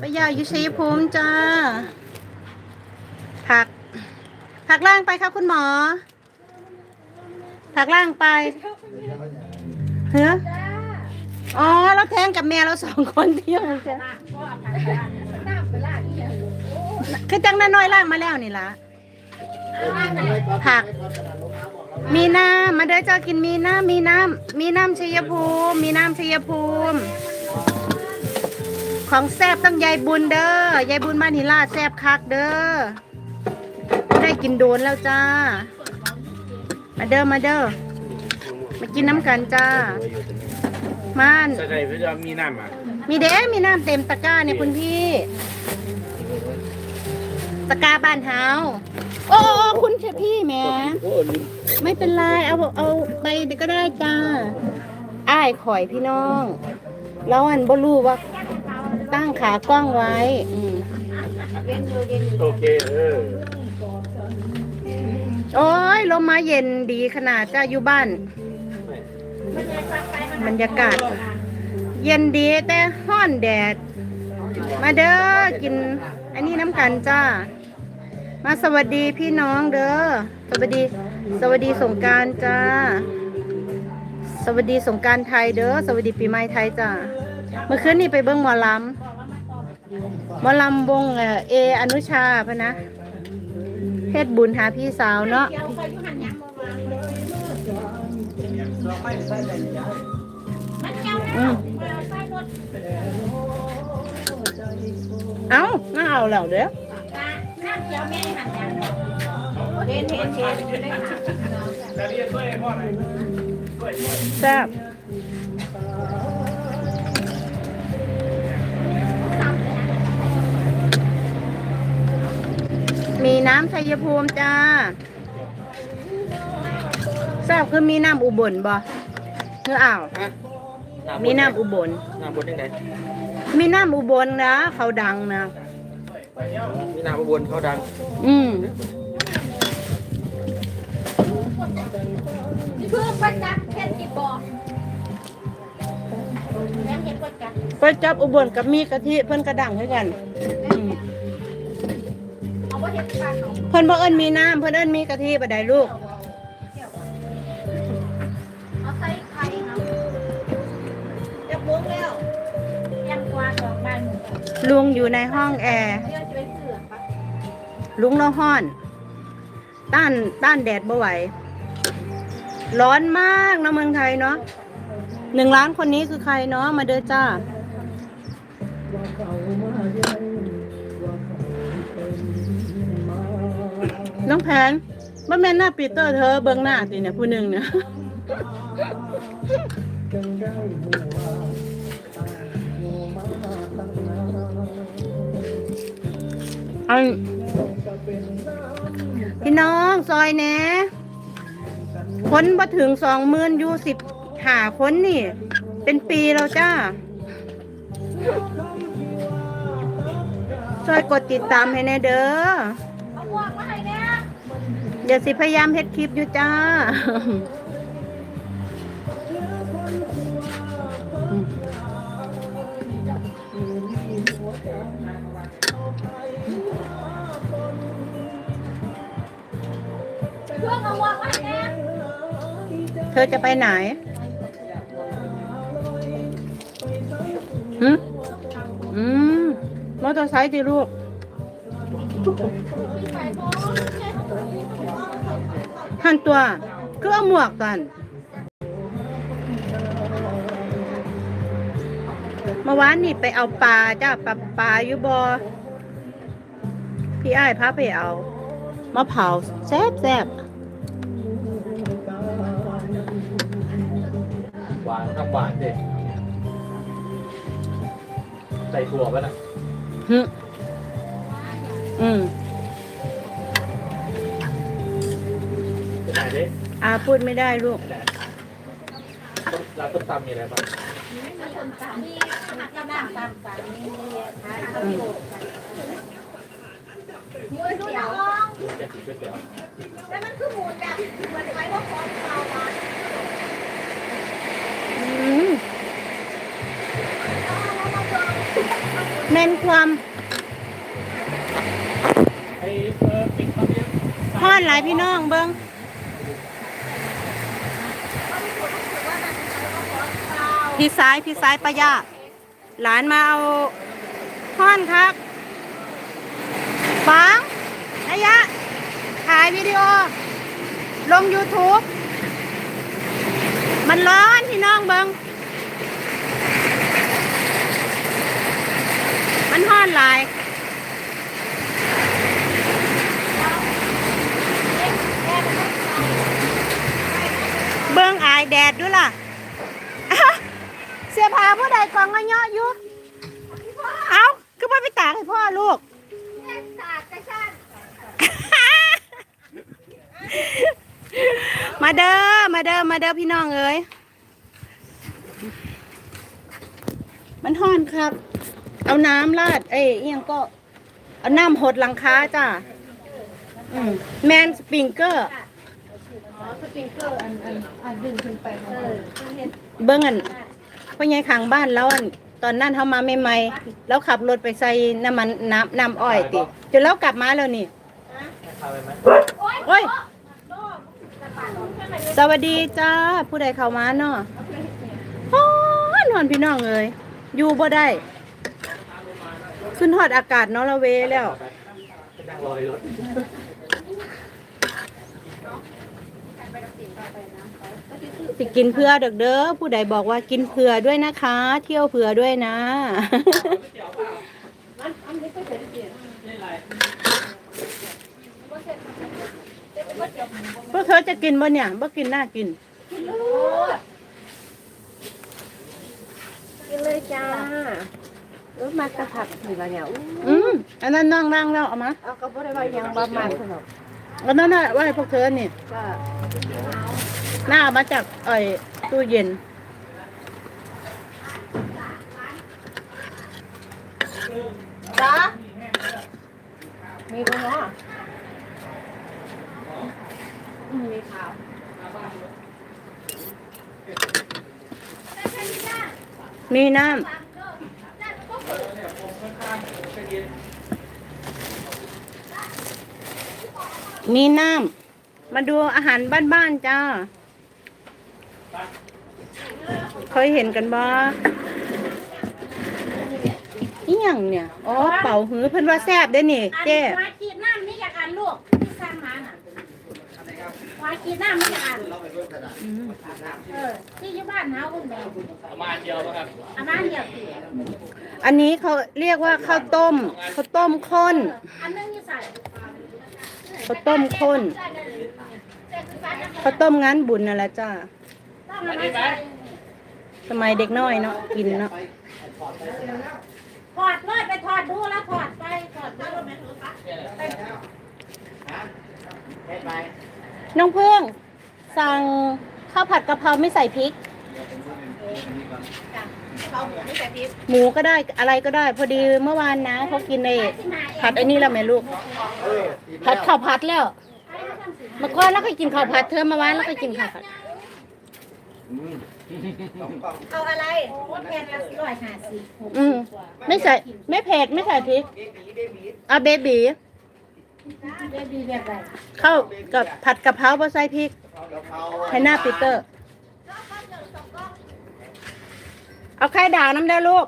ป้ายาอยู่ชัยภูมิจ้า ผัก ผักล่างไปครับคุณหมอ ผักล่างไปเฮ้ออ๋อเราแทงกับแม่เราสองคนเที่ยวกันจ้ะคือจังน้อยล่างมาแล้วนี่ละผัก มีน้ำมาเด้อจ้ากินมีน้ำมีน้ำมีน้ำชัยภูมิ มีน้ำชัยภูมิ ของแซบต้องยายบุญเด้อยายบุญบ้านหิลาแซบคักเด้อได้กินโดนแล้วจ้า มาเด้อมาเด้อมากินน้ำกันจ้า มานใส่ใจเพื่อจะมีน้ำอะมีเด้มีน้ำเต็มตะกร้าเนี่ยคุณพี่ตะกร้าบ้านเฮาโอ้โอ้คุณเชพี่แหม่โอ้ลืมไม่เป็นไรเอาเอาไปก็ได้จ้าอ้ายข่อยพี่น้อง แล้วอันบ่รู้ว่า ตั้งขากล้องไว้อืมโอเคเออโอ้ยลมมาเย็นดีขนาดจ้าอยู่บ้าน บรรยากาศ เย็นดีแต่ห้อนแดด มาเด้อกิน อันนี้น้ำกันจ้า มาสวัสดีพี่น้องเด้อสวัสดี สวัสดีสงการจ้า สวัสดีสงการไทยเด้อสวัสดีปีใหม่ไทยจ้าเมื่อคืนนี้ไปเบิ้งหมอลำ หมอลำวงเอ่อเออนุชาพะนะเฮ็ดบุญหาพี่สาวเนาะอืมเอาน่าเอาแล้วเด้อแซ่บ น้ำชัยภูมิจ้าแซ่บคือมีน้ำอุบลบ่คืออ้าวฮะมีน้ำอุบล น้ำบนยังไงมีน้ำอุบลนะเขาดังนะ มีน้ำบนเขาดังอืมเพื่อประจักษ์แค่ที่บอกแม่เห็นประจักษ์ไปจับอุบลกับมีกะทิเพิ่นกระดังให้กันอืม เอาว่าเห็นปากเขาเพิ่นบ่เอิ้นมีน้ำเพิ่นเอิ้นมีกะทิบ่ได้ลูกเอาใส่ไข่เอาจะบุกแล้วยังกวาดดอกบานหมูลุงอยู่ในห้องแอร์เดี๋ยวจะไปเสือกปะลุงเนาะฮ้อน ต้านต้านแดดบ่ไหว ร้อนมากเนาะเมืองไทยเนาะหนึ่งล้านคนนี้คือใครเนาะมาเด้อจ้า น้องแผนบ่แม่นหน้าปีเตอร์เธอเบิ่งหน้าติเนี่ยผู้หนึ่งเนี่ยอันพี่น้องซอยแหน่คนมาถึงสองหมื่นอยู่สิบหาคนนี่ เป็นปีแล้วจ้าช่วยกดติดตามให้แน่เด้อ ดี๋ยวสิพยายามเฮ็ดคลิปอยู่จ้าเพื่อนเอาหมวกมาให้เนี่ยเธอจะไปไหนหืมอืมมอเตอร์ไซค์ดิลูก หมวกใช่เขาบอกหันตัวก็เอาหมวกกัน เมื่อวานนี่ไปเอาปลาจ้าปลาปลาอยู่บอพี่อ้ายพาไปเอามาเผาแซ่บแซ่บหวานทำหวานดิใส่ถั่วป่ะนะหึอืม เป็นไงดิอาพูดไม่ได้ลูกต้มร้านต้มตำมีอะไรบ้างมีหักกระดาษตามสายนี่ขายข้าวโพดหมูดูน้อง แกงก๋วยเตี๋ยวแต่มันคือหมูจ้ะเหมือนไข่ว่าของเราอะอืมเอามาเบิ่งเน้นความไอ้เออปิดเขาเนี่ยฮอดหลายพี่น้องเบิ้ง พี่ซ้ายพี่ซ้ายปะยาหลานมาเอาห้อนครับฟังอายะถ่ายวิดีโอ ลง YouTube มันร้อนพี่น้องเบิงมันห้อนหลายเบิ่งอายแดดด้วยล่ะ สียผ้าผู้ใดกองก็เยอะอยู่เอ้าก็มาไปตากให้พ่อลูก มาเด้อ มาเด้อ มาเด้อพี่น้องเอ้ย มันห้อนครับ เอาน้ำราด เอ้ยเอียงก็ เอาน้ำหดหลังคาจ้าอืมแมนสปริงเกอร์เบิ้งอัน พ่อใหญ่ขังบ้านแล้วอันตอนนั้นเขามาใหม่ๆแล้วขับรถไปใส่น้ำมันน้ำน้ำอ้อยติจนแล้วกลับมาแล้วนี่โอ้ยสวัสดีจ้าผู้ใดเข้ามาเนาะฮอนอนพี่น้องเอ้ยอยู่บ่ได้ ขึ้นฮอดอากาศนาะละเวย์แล้ว สิกินเพื่อเด็กเด้อผู้ใดบอกว่ากินเผื่อด้วยนะคะ เที่ยวเผื่อด้วยนะ พวกเธอจะกินบ่เนี่ยบ่กินน่ากิน กินเลยจ้าเออมากระผักนี่ละเนี่ยอู้อืมอันนั้นนั่งนั่งแล้วเอามาเอาก็บ่ได้ว่าหยังบ่มาสนุ กอันนั้นน่ะว่าให้พวกเธอนี่ก็หน้าเอามาจากไอ้ตู้เย็น จ้ามีบ่เนาะอืมมีข่าว มีน้ำ มีน้ำมาดูอาหารบ้านๆจ้า เคยเห็นกันบ่อีหยังเนี่ย อ๋อ เป่าหือเพิ่นว่าแซ่บเด้อนี่เจ๊วาจีดน้ำนี่อยากอ่านลูกที่สร้างมาน่ะวาจีดน้ำนี่อยากอ่านอืมเออที่อยู่บ้านเฮาคุณแม่ประมาณเดียวป่ะครับอาบ้านเดียวสิอันนี้เขาเรียกว่าข้าวต้มข้าวต้มข้นอันนึงอยู่ใส่ ข้าวต้มข้นข้าวต้มงั้นบุญนั่นแหละจ้าต้องเอามาใส่สมัยเด็กน้อยเนาะกินเนาะถอดเลยไปถอดดูแล้วถอดไปถอดดูแม่หนูปะน้องเพื่องสั่งข้าวผัดกะเพราไม่ใส่พริก เขาหมูไม่ใส่พริกหมูก็ได้อะไรก็ได้ พอดีเมื่อวานนะเขากินในผัดไอ้นี่แล้วแม่ลูกผัดข้าวผัดแล้วเมื่อก่อนแล้วก็กินข้าวผัดเธอเมื่อวานแล้วก็กินข้าวผัดเอาอะไรว่าแพงละร้อยห้าสิบอืมไม่ใส่ไม่เผ็ดไม่ใส่พริกเอาเบบีเดี๋ยวดีแบบไรข้าวกับผัดกะเพราบ่ใส่พริกให้หน้าปีเตอร์ เอาไข่ดาวน้ำได้ลูก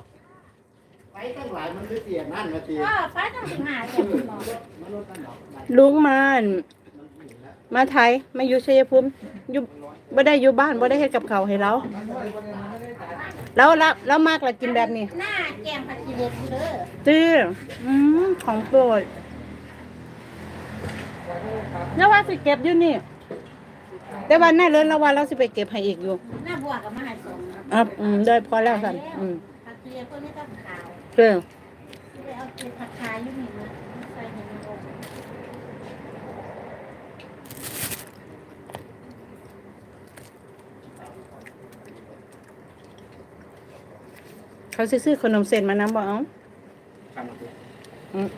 ไปตั้งหลายมันคือเสียนั่นมาเสียก็ไปต้องสิบห้าเจ็ดสิบบอกลุงมาอั่นมาไทยมาอยู่ชัยภูมิอยู่บ่ได้อยู่บ้านบ่ได้เฮ็ดกับเขาวให้เราแล้วแล้วแล้วมากละกินแบบนี้หน้าแกงผัดกีเด็ดเด้อจื้ออืมของโปรดแล้วว่าสิเก็บอยู่นี่ แต่วันหน้าเลินแล้ววันเราสิไปเก็บให้อีกอยู่ หน้า บัวกับมหาสงฆ์อะอืมได้พอแล้วสั่นอืมผัดกีเด็ดพวกนี้ต้องขาวเออไปเอาเกล็ดผัดขายอยู่นี่นะใส่ในโอ่งเขาสิซื้อขนมเส้นมาน้ำบอกเอาอืม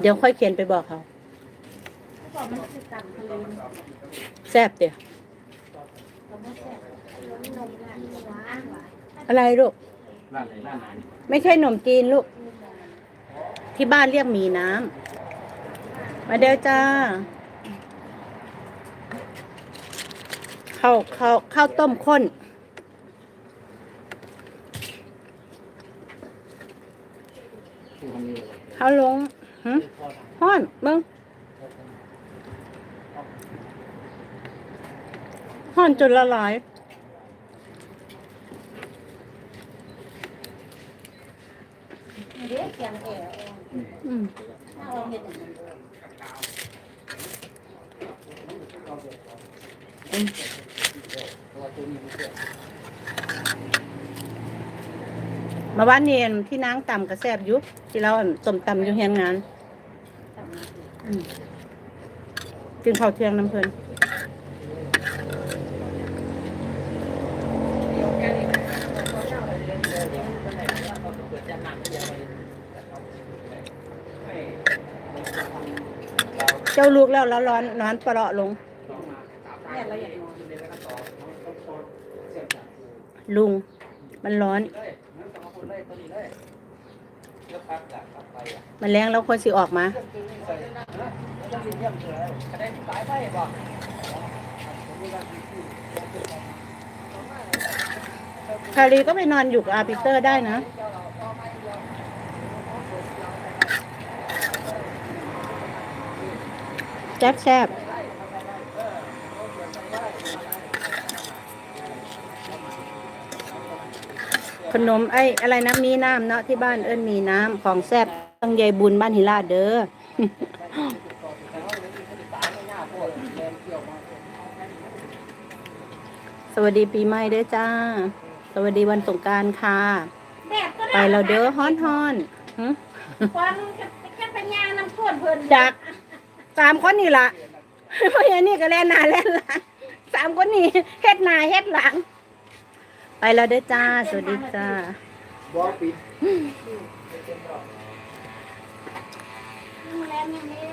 เดี๋ยวค่อยเขียนไปบอกเขาเขาบอกมันคือต่ำทะเล แซ่บเดี๋ยว เราไม่แซ่บนมหวานหวาน อะไรลูก ร้านไหนร้านไหนไม่ใช่ขนมจีนลูก ที่บ้านเรียกหมีน้ำมาเด้อจ้าข้าวข้าวข้าวต้มข้นข้าวลงหึฮ้อนมึงฮ้อนจนละลาย เดี๋ยวเสียงแอร์อืมน่าเอาเห็ดอันนั้นมาวันนี้อันที่นางต่ำกระแซบยุบที่เราต้มตำอยู่เฮียนงานกินข้าวเที่ยงน้ำเพลิน จ้าลูกแล้วแล้วร้อนนอนปลาะลง ลุง มันร้อน มันแรงแล้วควรสิออกมา คารีก็ไปนอนอยู่กับอาร์ปิเตอร์ได้นะ แจ๊บแซบขนมไอ้อะไรนะมีน้ำเนาะที่บ้านเอิ้นมีน้ำของแซบต้องยายบุญบ้านหิลาดเด้อสวัสดีปีใหม่เด้อจ้า สวัสดีวันสงกรารค่ะแดดก็ไปเราเด้อฮ้อนฮ้อนหึความแค่ปัญญาน้ำท่วมเพิ่นจาก สามคนนี่ล่ะเพราะอย่างนี้ก็แล่นหน้าแล่นหลังสามคนนี้เฮ็ดหน้าเฮ็ดหลัง ไปแล้วเด้อจ้า สวัสดีจ้าบ่ปิดแรงอย่างนี้